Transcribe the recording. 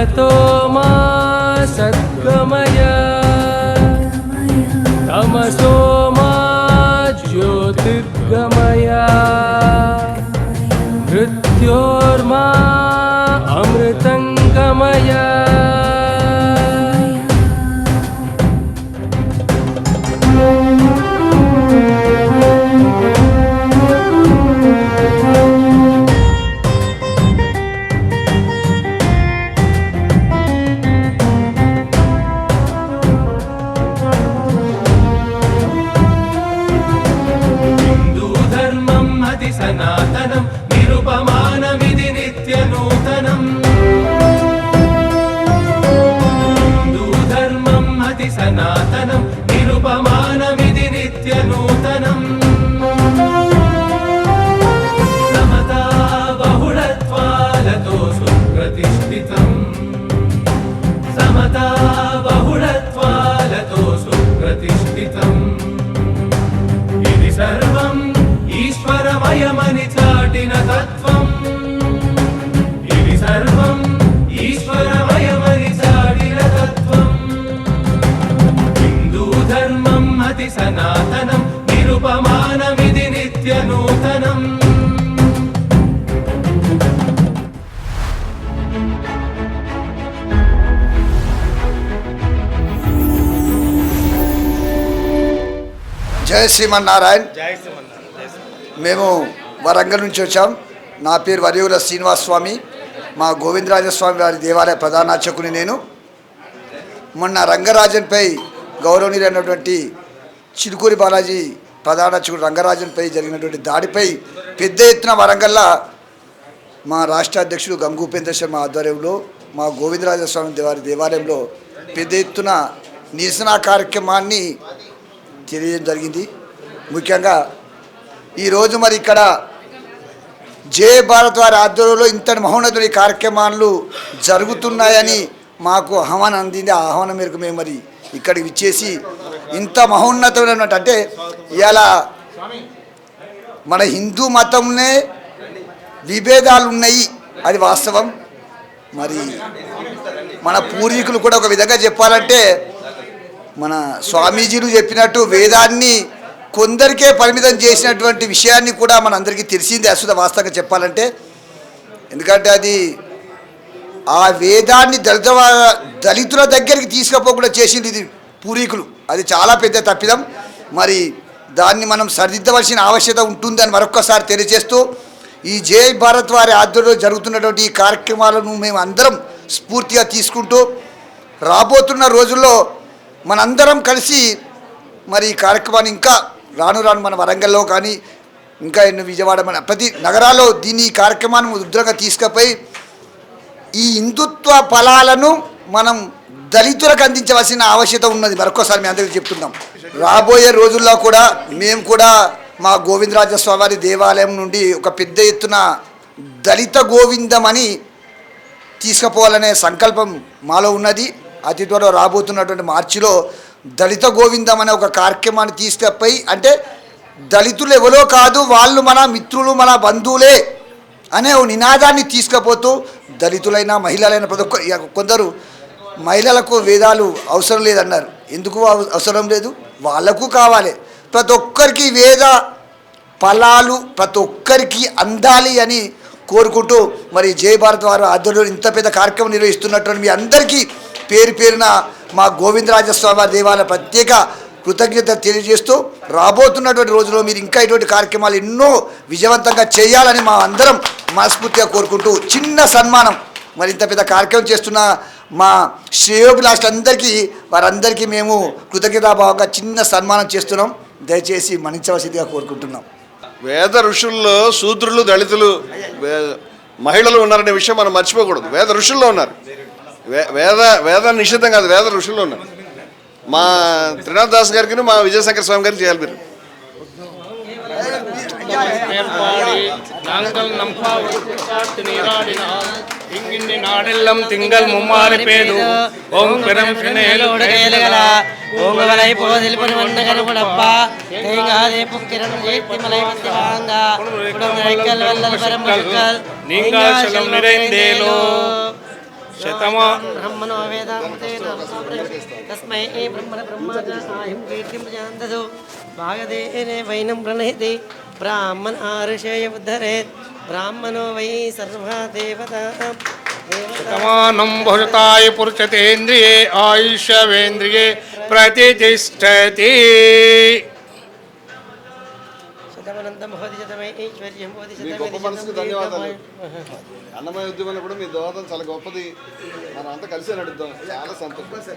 మనతో మా సద్గమయ తమసో మా జ్యోతిర్గమయ మృత్యోర్మా హిందూధర్మం సనాతనం నిరుపమానమిది నిత్య నూతనం. సమతా బహుళత్వాలతో సుప్రతిష్ఠితం. సమతా బహుళత్వాలతో సుప్రతిష్ఠితం. ఇది సర్వం ఈశ్వరమయమని చాటిన తత్వం. నిరుపమానమిది నిత్య నూతనం. జయ శ్రీమన్నారాయణ. మేము వరంగల్ నుంచి వచ్చాం. నా పేరు వరియుల శ్రీనివాస్ స్వామి మా గోవిందరాజస్వామి వారి దేవాలయ ప్రధానార్చకుని నేను. మొన్న రంగరాజన్పై గౌరవనీయులైనటువంటి చిలుకూరి బాలాజీ ప్రధానర్చకుడు రంగరాజన్పై జరిగినటువంటి దాడిపై పెద్ద ఎత్తున వరంగల్లా మా రాష్ట్ర అధ్యక్షుడు గంగూపేంద్ర శర్మ ఆధ్వర్యంలో మా గోవిందరాజస్వామి వారి దేవాలయంలో పెద్ద ఎత్తున నిరసన కార్యక్రమాన్ని తెలియజేయడం జరిగింది. ముఖ్యంగా ఈరోజు మరి ఇక్కడ జే భారత్ వారి ఆధ్వర్యంలో ఇంతటి మహోన్నతుడి కార్యక్రమాలు జరుగుతున్నాయని మాకు ఆహ్వానం అందింది. ఆ ఆహ్వానం మేరకు మేము మరి ఇక్కడికి విచ్చేసి ఇంత మహోన్నతమైనటువంటి అంటే ఇలా మన హిందూ మతంనే విభేదాలు ఉన్నాయి అది వాస్తవం. మరి మన పూర్వీకులు కూడా ఒక విధంగా చెప్పాలంటే మన స్వామీజీలు చెప్పినట్టు వేదాన్ని కొందరికే పరిమితం చేసినటువంటి విషయాన్ని కూడా మనందరికీ తెలిసిందే. అసలు వాస్తవంగా చెప్పాలంటే ఎందుకంటే అది ఆ వేదాన్ని దళిత దళితుల దగ్గరికి తీసుకుపోకుండా చేసింది ఇది పూర్వీకులు. అది చాలా పెద్ద తప్పిదం. మరి దాన్ని మనం సరిదిద్దవలసిన ఆవశ్యకత ఉంటుందని మరొక్కసారి తెలియజేస్తూ ఈ జై భారత్ వారి ఆధ్వర్యంలో జరుగుతున్నటువంటి ఈ కార్యక్రమాలను మేము అందరం స్ఫూర్తిగా తీసుకుంటూ రాబోతున్న రోజుల్లో మనందరం కలిసి మరి ఈ కార్యక్రమాన్ని ఇంకా రాను రాను మన వరంగల్లో కానీ ఇంకా ఎన్నో విజయవాడ మన ప్రతి నగరాల్లో దీన్ని ఈ కార్యక్రమాన్ని ఉద్రంగా తీసుకుపోయి ఈ హిందుత్వ ఫలాలను మనం దళితులకు అందించవలసిన ఆవశ్యత ఉన్నది. మరొకసారి మీ అందరికీ చెప్తున్నాం. రాబోయే రోజుల్లో కూడా మేము కూడా మా గోవిందరాజస్వామి దేవాలయం నుండి ఒక పెద్ద ఎత్తున దళిత గోవిందం అని తీసుకుపోవాలనే సంకల్పం మాలో ఉన్నది. అతి త్వరలో రాబోతున్నటువంటి మార్చిలో దళిత గోవిందం అనే ఒక కార్యక్రమాన్ని తీసుకుపోయి అంటే దళితులు ఎవరో కాదు వాళ్ళు మన మిత్రులు మన బంధువులే అనే నినాదాన్ని తీసుకుపోతూ దళితులైన మహిళలైన ప్రతి ఒక్క కొందరు మహిళలకు వేదాలు అవసరం లేదన్నారు. ఎందుకు అవసరం లేదు? వాళ్ళకు కావాలి. ప్రతి ఒక్కరికి వేద ఫలాలు ప్రతి ఒక్కరికి అందాలి అని కోరుకుంటూ మరి జయ భారత్ వారు ఆధ్వర్యంలో ఇంత పెద్ద కార్యక్రమం నిర్వహిస్తున్నటువంటి మీ అందరికీ పేరు పేరున మా గోవిందరాజస్వామి దేవాలయ ప్రత్యేక కృతజ్ఞత తెలియజేస్తూ రాబోతున్నటువంటి రోజుల్లో మీరు ఇంకా ఇటువంటి కార్యక్రమాలు ఎన్నో విజయవంతంగా చేయాలని మా అందరం మనస్ఫూర్తిగా కోరుకుంటూ చిన్న సన్మానం మరి ఇంత పెద్ద కార్యక్రమం చేస్తున్న మా శ్రేయోభిలాషులందరికీ వారందరికీ మేము కృతజ్ఞతాభావంగా చిన్న సన్మానం చేస్తున్నాం. దయచేసి మన్నించవలసిందిగా కోరుకుంటున్నాం. వేద ఋషుల్లో శూద్రులు దళితులు మహిళలు ఉన్నారనే విషయం మనం మర్చిపోకూడదు. వేద ఋషుల్లో ఉన్నారు. వే- వేద వేద నిషిద్ధం కాదు వేద ఋషుల్లో ఉన్నారు. మా త్రినాథ్ దాస్ గారికి మా విజయశంకర స్వామి గారికి చేయాలి మీరు. ஏற்பாடி நாங்கள் நம்பாவூர்த்து நீராடினால் இங்கின்றி நாடெல்லாம் திங்கள் மும்மாறு பேது ஓம் பெரும் மேலோடு கேளுகளா ஓங்குவலை போதில் பொன்வண்ண கருமுடப்பா தேங்காதே புக்கிரம் ஏத்தி மலை வந்து வாங்க குடமுழைக்கல் வல்லல் பெரும்புக்கள் நீங்கள் செல்லம் நிறைந்தேலோ శతమా బ్రహ్మణో వేదామృతే తస్మై బ్రహ్మణ బ్రహ్మాజాహిం కీర్తిం జాందదు భాగదేనే వైనం ప్రణయతి బ్రాహ్మణ ఆరుషేయ ఉద్ధరేత్ బ్రాహ్మణో వై సర్వా దేవతా శతమానం భుజతాయ పురుషతేంద్రియే ఆయుష్యవేంద్రియే ప్రతిష్టతి శతమనంతం భవతి శతమై ఐశ్వర్యం భవతి మీ శతమై గొప్ప మనసుకు ధన్యవాదాలు. అన్నమయ ఉద్యమంలో కూడా మీ దోహదం చాలా గొప్పది. మనం అంతా కలిసి నడుద్దాం. చాలా సంతోషం.